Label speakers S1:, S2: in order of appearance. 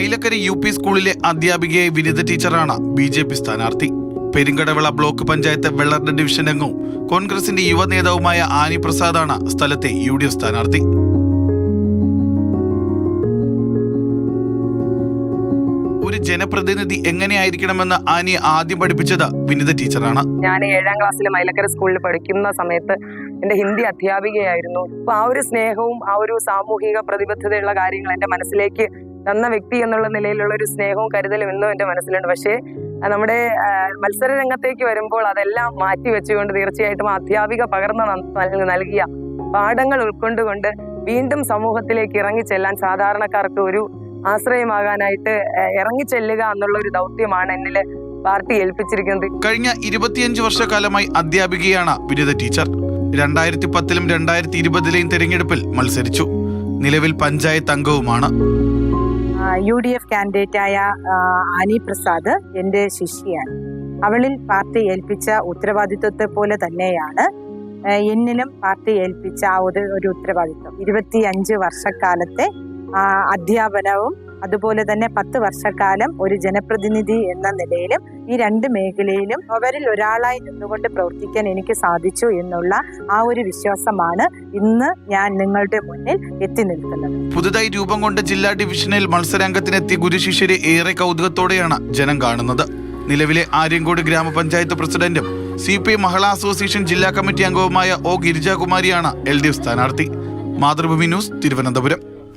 S1: Mylakkara U P സ്കൂളിലെ അധ്യാപികയെ വിനിത ടീച്ചറാണ് B J P സ്ഥാനാർത്ഥി. പെരിങ്കടവിള ബ്ലോക്ക് പഞ്ചായത്ത് വെള്ളറിന്റെ ഡിവിഷൻ അംഗവും കോൺഗ്രസിന്റെ യുവ നേതാവുമായ ആനി പ്രസാദാണ് സ്ഥലത്തെ യു ഡി എഫ് സ്ഥാനാർത്ഥി. ഒരു ജനപ്രതിനിധി എങ്ങനെയായിരിക്കണമെന്ന് ആനി ആദ്യം പഠിപ്പിച്ചത് വിനിത ടീച്ചറാണ്.
S2: ഞാൻ ഏഴാം ക്ലാസ്സിൽ മൈലക്കര സ്കൂളിൽ പഠിക്കുന്ന സമയത്ത് എന്റെ ഹിന്ദി അധ്യാപികയായിരുന്നു. അപ്പൊ ആ ഒരു സ്നേഹവും ആ ഒരു സാമൂഹിക പ്രതിബദ്ധതയുള്ള കാര്യങ്ങൾ എന്റെ മനസ്സിലേക്ക് തന്ന വ്യക്തി എന്നുള്ള നിലയിലുള്ള ഒരു സ്നേഹവും കരുതലും ഇന്നും എന്റെ മനസ്സിലുണ്ട്. പക്ഷേ നമ്മുടെ മത്സര രംഗത്തേക്ക് വരുമ്പോൾ അതെല്ലാം മാറ്റി വെച്ചുകൊണ്ട് തീർച്ചയായിട്ടും അധ്യാപിക പകർന്ന് നൽ- നൽകിയ പാഠങ്ങൾ ഉൾക്കൊണ്ടുകൊണ്ട് വീണ്ടും സമൂഹത്തിലേക്ക് ഇറങ്ങി ചെല്ലാൻ സാധാരണക്കാർക്ക് ഒരു ആശ്രയമാകാനായിട്ട് ഇറങ്ങിച്ചെല്ലുക ഇറങ്ങി ചെല്ലുക എന്നുള്ള ഒരു ദൗത്യമാണ് എന്നിൽ പാർട്ടി ഏൽപ്പിച്ചിരിക്കുന്നത്.
S1: കഴിഞ്ഞ ഇരുപത്തിയഞ്ച് വർഷക്കാലമായി അധ്യാപികയാണ് വിനിത ടീച്ചർ. രണ്ടായിരത്തി പത്തിലും രണ്ടായിരത്തി ഇരുപതിലെയും തെരഞ്ഞെടുപ്പിൽ മത്സരിച്ചു. നിലവിൽ പഞ്ചായത്ത് അംഗവുമാണ്.
S3: യു ഡി എഫ് കാൻഡിഡേറ്റായ ആനി പ്രസാദ് എന്റെ ശിഷ്യയാണ്. അവളിൽ പാർട്ടി ഏൽപ്പിച്ച ഉത്തരവാദിത്വത്തെ പോലെ തന്നെയാണ് എന്നിലും പാർട്ടി ഏൽപ്പിച്ച ആ ഒരു ഉത്തരവാദിത്വം. ഇരുപത്തി അഞ്ച് വർഷക്കാലത്തെ അധ്യാപനവും അതുപോലെ തന്നെ പത്ത് വർഷക്കാലം ഒരു ജനപ്രതിനിധി എന്ന നിലയിലും ഈ രണ്ട് മേഖലയിലും അവരിൽ ഒരാളായി നിന്നുകൊണ്ട് പ്രവർത്തിക്കാൻ എനിക്ക് സാധിച്ചു എന്നുള്ള ആ ഒരു വിശ്വാസമാണ് ഇന്ന് ഞാൻ നിങ്ങളുടെ മുന്നിൽ എത്തി നിൽക്കുന്നത്.
S1: പുതുതായി രൂപം കൊണ്ട ജില്ലാ ഡിവിഷനിൽ മത്സരാംഗത്തിനെത്തിയ ഗുരുശിഷ്യരെ ഏറെ കൗതുകത്തോടെയാണ് ജനം കാണുന്നത്. നിലവിലെ ആര്യങ്കോട് ഗ്രാമപഞ്ചായത്ത് പ്രസിഡന്റും സി പി മഹിളാ അസോസിയേഷൻ ജില്ലാ കമ്മിറ്റി അംഗവുമായ ഒ ഗിരിജാകുമാരിയാണ് എൽ ഡി എഫ് സ്ഥാനാർത്ഥി. മാതൃഭൂമി ന്യൂസ് തിരുവനന്തപുരം.